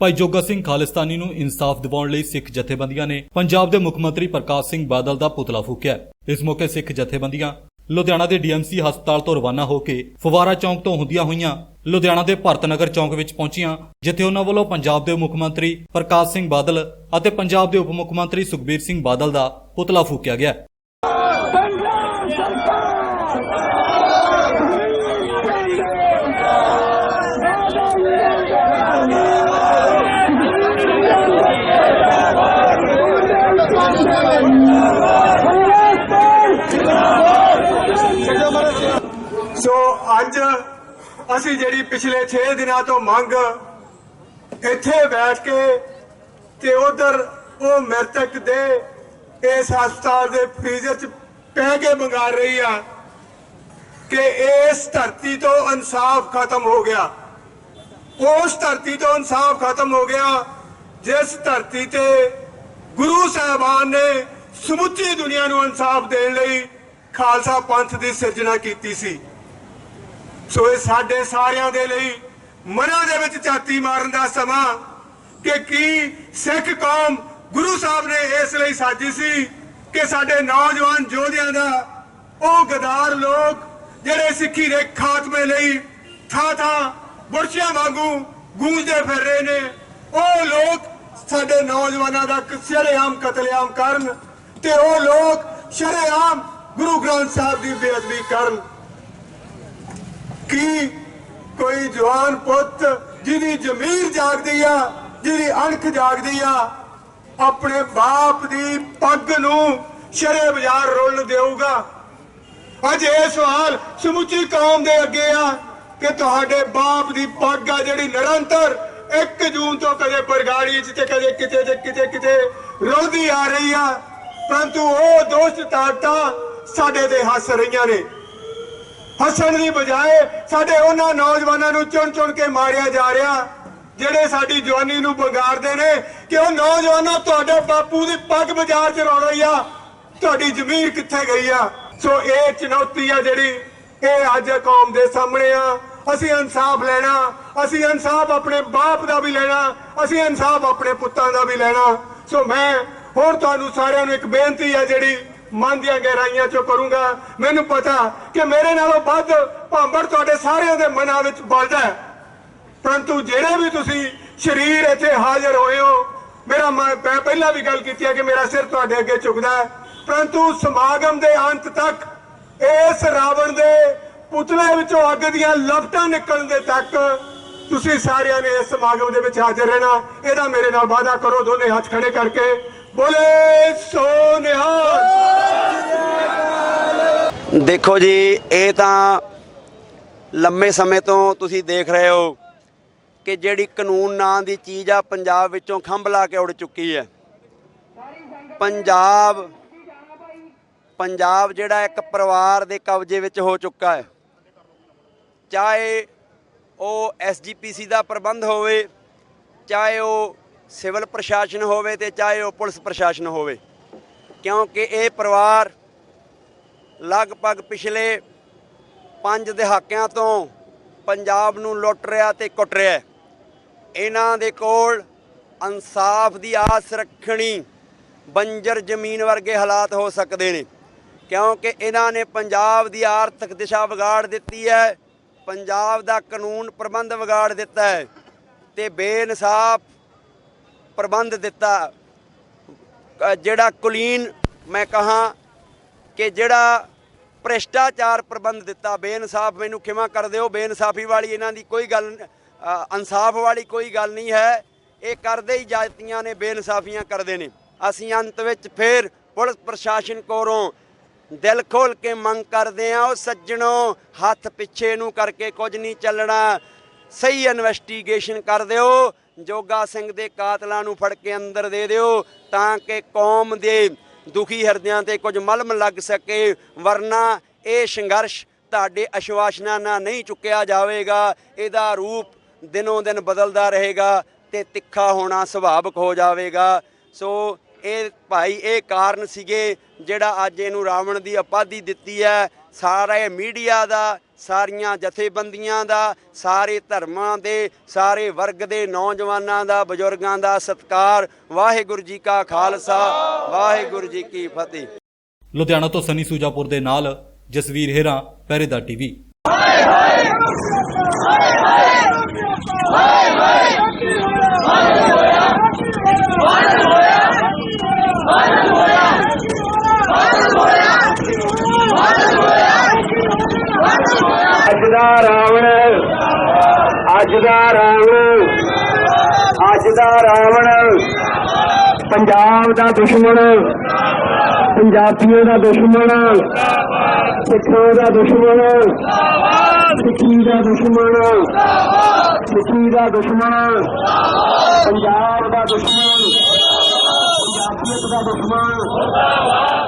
ਭਾਈ ਜੋਗਾ ਸਿੰਘ ਖਾਲਿਸਤਾਨੀ ਨੂੰ ਇਨਸਾਫ ਦਿਵਾਉਣ ਲਈ ਸਿੱਖ ਜਥੇਬੰਦੀਆਂ ਨੇ ਪੰਜਾਬ ਦੇ ਮੁੱਖ ਮੰਤਰੀ ਪ੍ਰਕਾਸ਼ ਸਿੰਘ ਬਾਦਲ ਦਾ ਪੁਤਲਾ ਫੂਕਿਆ। ਇਸ ਮੌਕੇ ਸਿੱਖ ਜਥੇਬੰਦੀਆਂ ਲੁਧਿਆਣਾ ਦੇ ਡੀਐਮਸੀ ਹਸਪਤਾਲ ਤੋਂ ਰਵਾਨਾ ਹੋ ਕੇ ਫੁਵਾਰਾ ਚੌਂਕ ਤੋਂ ਹੁੰਦੀਆਂ ਹੋਈਆਂ ਲੁਧਿਆਣਾ ਦੇ ਭਰਤ ਨਗਰ ਚੌਂਕ ਵਿੱਚ ਪਹੁੰਚੀਆਂ, ਜਿੱਥੇ ਉਹਨਾਂ ਵੱਲੋਂ ਪੰਜਾਬ ਦੇ ਮੁੱਖ ਮੰਤਰੀ ਪ੍ਰਕਾਸ਼ ਸਿੰਘ ਬਾਦਲ ਅਤੇ ਪੰਜਾਬ ਦੇ ਉਪ ਮੁੱਖ ਮੰਤਰੀ ਸੁਖਬੀਰ ਸਿੰਘ ਬਾਦਲ ਦਾ ਪੁਤਲਾ ਫੂਕਿਆ ਗਿਆ ਸੋ ਅੱਜ ਅਸੀਂ ਜਿਹੜੀ ਪਿਛਲੇ 6 ਦਿਨਾਂ ਤੋਂ ਮੰਗ ਇੱਥੇ ਬੈਠ ਕੇ ਤੇ ਉਧਰ ਉਹ ਮ੍ਰਿਤਕ ਦੇ ਇਸ ਹਸਪਤਾਲ ਦੇ ਫ੍ਰੀਜ਼ਰ 'ਚ ਪੈ ਕੇ ਮੰਗਾ ਰਹੀ ਆ ਕਿ ਇਸ ਧਰਤੀ ਤੋਂ ਇਨਸਾਫ ਖਤਮ ਹੋ ਗਿਆ। ਉਸ ਧਰਤੀ ਤੋਂ ਇਨਸਾਫ ਖਤਮ ਹੋ ਗਿਆ, ਜਿਸ ਧਰਤੀ ਤੇ ਗੁਰੂ ਸਾਹਿਬਾਨ ਨੇ ਸਮੁੱਚੀ ਦੁਨੀਆ ਨੂੰ ਇਨਸਾਫ ਦੇਣ ਲਈ ਖਾਲਸਾ ਪੰਥ ਦੀ ਸਿਰਜਣਾ ਕੀਤੀ ਸੀ। ਸੋ ਇਹ ਸਾਡੇ ਸਾਰਿਆਂ ਦੇ ਲਈ ਮਨਾਂ ਦੇ ਵਿੱਚ ਝਾਤੀ ਮਾਰਨ ਦਾ ਸਮਾਂ ਕਿ ਕੀ ਸਿੱਖ ਕੌਮ ਗੁਰੂ ਸਾਹਿਬ ਨੇ ਇਸ ਲਈ ਸਾਜੀ ਸੀ ਕਿ ਸਾਡੇ ਨੌਜਵਾਨ ਯੋਧਿਆਂ ਦਾ ਉਹ ਗਦਾਰ ਲੋਕ ਜਿਹੜੇ ਸਿੱਖੀ ਦੇ ਖਾਤਮੇ ਲਈ ਥਾਂ ਥਾਂ ਬੁਰਸ਼ਿਆਂ ਵਾਂਗੂ ਗੂੰਜਦੇ ਫਿਰ ਰਹੇ ਨੇ, ਉਹ ਲੋਕ ਸਾਡੇ ਨੌਜਵਾਨਾਂ ਦਾ ਸ਼ਰੇਆਮ ਕਤਲੇਆਮ ਕਰਨ ਤੇ ਉਹ ਲੋਕ ਸ਼ਰੇਆਮ ਗੁਰੂ ਗ੍ਰੰਥ ਸਾਹਿਬ ਦੀ ਬੇਅਦਬੀ ਕਰਨ। ਕੀ ਕੋਈ ਜਵਾਨ ਪੁੱਤ ਜਿਹਦੀ ਜ਼ਮੀਰ ਜਾਗਦੀ ਆ, ਜਿਹਦੀ ਅਣਖ ਜਾਗਦੀ ਆ, ਆਪਣੇ ਬਾਪ ਦੀ ਪੱਗ ਨੂੰ ਸ਼ਰੇ ਬਾਜ਼ਾਰ ਰੋਲਣ ਦੇਊਗਾ? ਅੱਜ ਇਹ ਸਵਾਲ ਸਮੁੱਚੀ ਕੌਮ ਦੇ ਅੱਗੇ ਆ ਕਿ ਤੁਹਾਡੇ ਬਾਪ ਦੀ ਪੱਗ ਆ ਜਿਹੜੀ ਨਿਰੰਤਰ 1 ਜੂਨ ਤੋਂ ਕਦੇ ਬਰਗਾੜੀ 'ਚ ਤੇ ਕਦੇ ਕਿਤੇ ਤੇ ਕਿਤੇ ਕਿਤੇ ਰੋਲਦੀ ਆ ਰਹੀ ਆ, ਪਰੰਤੂ ਉਹ ਦੋਸ਼ ਤਾਕਤਾਂ ਸਾਡੇ ਤੇ ਹੱਸ ਰਹੀਆਂ ਨੇ। ਹੱਸਣ ਦੀ ਬਜਾਏ ਸਾਡੇ ਉਹਨਾਂ ਨੌਜਵਾਨਾਂ ਨੂੰ ਚੁਣ ਚੁਣ ਕੇ ਮਾਰਿਆ ਜਾ ਰਿਹਾ, ਜਿਹੜੇ ਸਾਡੀ ਜਵਾਨੀ ਨੂੰ ਬੰਗਾਰਦੇ ਨੇ ਕਿ ਉਹ ਨੌਜਵਾਨਾਂ ਤੁਹਾਡੇ ਬਾਪੂ ਦੀ ਪੱਗ ਬਾਜ਼ਾਰ 'ਚ ਰੋਲ ਰਹੀ ਆ, ਤੁਹਾਡੀ ਜ਼ਮੀਰ ਕਿੱਥੇ ਗਈ ਆ? ਸੋ ਇਹ ਚੁਣੌਤੀ ਆ ਜਿਹੜੀ ਇਹ ਅੱਜ ਕੌਮ ਦੇ ਸਾਹਮਣੇ ਆ। ਅਸੀਂ ਇਨਸਾਫ ਲੈਣਾ, ਅਸੀਂ ਇਨਸਾਫ ਆਪਣੇ ਬਾਪ ਦਾ ਵੀ ਲੈਣਾ, ਅਸੀਂ ਇਨਸਾਫ ਆਪਣੇ ਪੁੱਤਾਂ ਦਾ ਵੀ ਲੈਣਾ। ਸੋ ਮੈਂ ਹੋਰ ਤੁਹਾਨੂੰ ਸਾਰਿਆਂ ਨੂੰ ਇੱਕ ਬੇਨਤੀ ਆ ਜਿਹੜੀ ਮਨ ਦੀਆਂ ਗਹਿਰਾਈਆਂ ਚੋਂ ਕਰੂੰਗਾ। ਮੈਨੂੰ ਪਤਾ ਕਿ ਮੇਰੇ ਨਾਲੋਂ ਵੱਧ ਭਾਂਬੜ ਤੁਹਾਡੇ ਸਾਰਿਆਂ ਦੇ ਮਨਾਂ ਵਿੱਚ ਬਲਦਾ ਹੈ। ਪਰੰਤੂ ਜਿਹੜੇ ਵੀ ਤੁਸੀਂ ਸ਼ਰੀਰ ਇੱਥੇ ਹਾਜ਼ਰ ਹੋਏ ਹੋ, ਮੇਰਾ ਮੈਂ ਪਹਿਲਾਂ ਵੀ ਗੱਲ ਕੀਤੀ ਹੈ ਕਿ ਮੇਰਾ ਸਿਰ ਤੁਹਾਡੇ ਅੱਗੇ ਝੁਕਦਾ ਹੈ। ਪਰੰਤੂ ਸਮਾਗਮ ਦੇ ਅੰਤ ਤੱਕ ਇਸ ਰਾਵਣ ਦੇ ਪੁਤਲੇ ਵਿੱਚੋਂ ਅੱਗ ਦੀਆਂ ਲਪਟਾਂ ਨਿਕਲਣ ਦੇ ਤੱਕ ਤੁਸੀਂ ਸਾਰਿਆਂ ਨੇ ਇਸ ਸਮਾਗਮ ਦੇ ਵਿੱਚ ਹਾਜ਼ਰ ਰਹਿਣਾ। ਇਹਦਾ ਮੇਰੇ ਨਾਲ ਵਾਅਦਾ ਕਰੋ, ਦੋਨੇ ਹੱਥ ਖੜੇ ਕਰਕੇ। ਬੋਲੇ ਸੋ ਨਿਹਾਲ ਦੇਖੋ ਜੀ, ਇਹ ਤਾਂ ਲੰਮੇ ਸਮੇਂ ਤੋਂ ਤੁਸੀਂ ਦੇਖ ਰਹੇ ਹੋ ਕਿ ਜਿਹੜੀ ਕਾਨੂੰਨ ਨਾਂ ਦੀ ਚੀਜ਼ ਆ, ਪੰਜਾਬ ਵਿੱਚੋਂ ਖੰਭ ਲਾ ਕੇ ਉੱਡ ਚੁੱਕੀ ਹੈ। ਪੰਜਾਬ ਪੰਜਾਬ ਜਿਹੜਾ ਇੱਕ ਪਰਿਵਾਰ ਦੇ ਕਬਜ਼ੇ ਵਿੱਚ ਹੋ ਚੁੱਕਾ ਹੈ। ਚਾਹੇ ਉਹ ਐਸਜੀਪੀਸੀ ਦਾ ਪ੍ਰਬੰਧ ਹੋਵੇ, ਚਾਹੇ ਉਹ ਸਿਵਲ ਪ੍ਰਸ਼ਾਸਨ ਹੋਵੇ ਤੇ ਚਾਹੇ ਉਹ ਪੁਲਿਸ ਪ੍ਰਸ਼ਾਸਨ ਹੋਵੇ, ਕਿਉਂਕਿ ਇਹ ਪਰਿਵਾਰ ਲਗਭਗ ਪਿਛਲੇ 5 ਦਹਾਕਿਆਂ ਤੋਂ ਪੰਜਾਬ ਨੂੰ ਲੁੱਟ ਰਿਹਾ ਤੇ ਕੁੱਟ ਰਿਹਾ ਇਹਨਾਂ ਦੇ ਕੋਲ ਇਨਸਾਫ ਦੀ ਆਸ ਰੱਖਣੀ ਬੰਜਰ ਜ਼ਮੀਨ ਵਰਗੇ ਹਾਲਾਤ ਹੋ ਸਕਦੇ ਨੇ, ਕਿਉਂਕਿ ਇਹਨਾਂ ਨੇ ਪੰਜਾਬ ਦੀ ਆਰਥਿਕ ਦਿਸ਼ਾ ਵਿਗਾੜ ਦਿੱਤੀ ਹੈ, ਪੰਜਾਬ ਦਾ ਕਾਨੂੰਨ ਪ੍ਰਬੰਧ ਵਿਗਾੜ ਦਿੱਤਾ ਹੈ ਤੇ ਬੇਇਨਸਾਫ ਪ੍ਰਬੰਧ ਦਿੱਤਾ। ਜਿਹੜਾ ਕੁਲੀਨ ਮੈਂ ਕਹਾ ਕਿ ਜਿਹੜਾ ਭ੍ਰਿਸ਼ਟਾਚਾਰ ਪ੍ਰਬੰਧ ਦਿੱਤਾ, ਬੇਇਨਸਾਫ ਮੈਨੂੰ ਖਿਮਾ ਕਰ ਦਿਓ, ਬੇਇਨਸਾਫੀ ਵਾਲੀ ਇਹਨਾਂ ਦੀ ਕੋਈ ਗੱਲ ਇਨਸਾਫ ਵਾਲੀ ਕੋਈ ਗੱਲ ਨਹੀਂ ਹੈ। ਇਹ ਕਰਦੇ ਹੀ ਜਾਤੀਆਂ ਨੇ, ਬੇਇਨਸਾਫੀਆਂ ਕਰਦੇ ਨੇ। ਅਸੀਂ ਅੰਤ ਵਿੱਚ ਫੇਰ ਪੁਲਿਸ ਪ੍ਰਸ਼ਾਸਨ ਕੋਲੋਂ ਦਿਲ ਖੋਲ ਕੇ ਮੰਗ ਕਰਦੇ ਆ ਉਹ ਸੱਜਣੋ, ਹੱਥ ਪਿੱਛੇ ਨੂੰ ਕਰਕੇ ਕੁਝ ਨਹੀਂ ਚੱਲਣਾ। ਸਹੀ ਇਨਵੈਸਟੀਗੇਸ਼ਨ ਕਰ ਦਿਓ, ਜੋਗਾ ਸਿੰਘ ਦੇ ਕਾਤਲਾਂ ਨੂੰ ਫੜ ਕੇ ਅੰਦਰ ਦੇ ਦਿਓ ਤਾਂ ਕਿ ਕੌਮ ਦੇ ਦੁਖੀ ਹਿਰਦਿਆਂ ਤੇ ਕੁਝ ਮਲਮ ਲੱਗ ਸਕੇ, ਵਰਨਾ ਇਹ ਸੰਘਰਸ਼ ਤੁਹਾਡੇ ਅਸ਼ਵਾਸਨਾਂ ਨਾਲ ਨਹੀਂ ਚੁੱਕਿਆ ਜਾਵੇਗਾ, ਇਹਦਾ ਰੂਪ ਦਿਨੋਂ ਦਿਨ ਬਦਲਦਾ ਰਹੇਗਾ ਤੇ ਤਿੱਖਾ ਹੋਣਾ ਸੁਭਾਵਿਕ ਹੋ ਜਾਵੇਗਾ। ਸੋ ਇਹ ਭਾਈ, ਇਹ ਕਾਰਨ ਸੀਗੇ ਜਿਹੜਾ ਅੱਜ ਇਹਨੂੰ ਰਾਵਣ ਦੀ ਉਪਾਧੀ ਦਿੱਤੀ ਹੈ। ਸਾਰੇ ਮੀਡੀਆ ਦਾ ਸਾਰੀਆਂ ਜਥੇਬੰਦੀਆਂ ਦਾ ਸਾਰੇ ਧਰਮਾਂ ਦੇ ਸਾਰੇ ਵਰਗ ਦੇ ਨੌਜਵਾਨਾਂ ਦਾ ਬਜ਼ੁਰਗਾਂ ਦਾ ਸਤਿਕਾਰ। ਵਾਹਿਗੁਰੂ ਜੀ ਕਾ ਖਾਲਸਾ ਵਾਹਿਗੁਰੂ ਜੀ ਕੀ ਫਤਿਹ। ਲੁਧਿਆਣਾ ਤੋਂ ਸਨੀ ਸੂਜਾਪੁਰ ਦੇ ਨਾਲ ਜਸਵੀਰ ਹੇਰਾ ਪਹਿਰੇਦਾਰ ਟੀਵੀ। ਅੱਜ ਅੱਜ ਦਾ ਰਾਵਣ, ਅੱਜ ਦਾ ਰਾਵਣ। ਪੰਜਾਬ ਦਾ ਦੁਸ਼ਮਣ, ਪੰਜਾਬੀਆਂ ਦਾ ਦੁਸ਼ਮਣ, ਸਿੱਖਾਂ ਦਾ ਦੁਸ਼ਮਣ, ਸਿੱਖੀ ਦਾ ਦੁਸ਼ਮਣ, ਸਿੱਖੀ ਦਾ ਦੁਸ਼ਮਣ, ਪੰਜਾਬ ਦਾ ਦੁਸ਼ਮਣ, ਪੰਜਾਬੀਅਤ ਦਾ ਦੁਸ਼ਮਣ।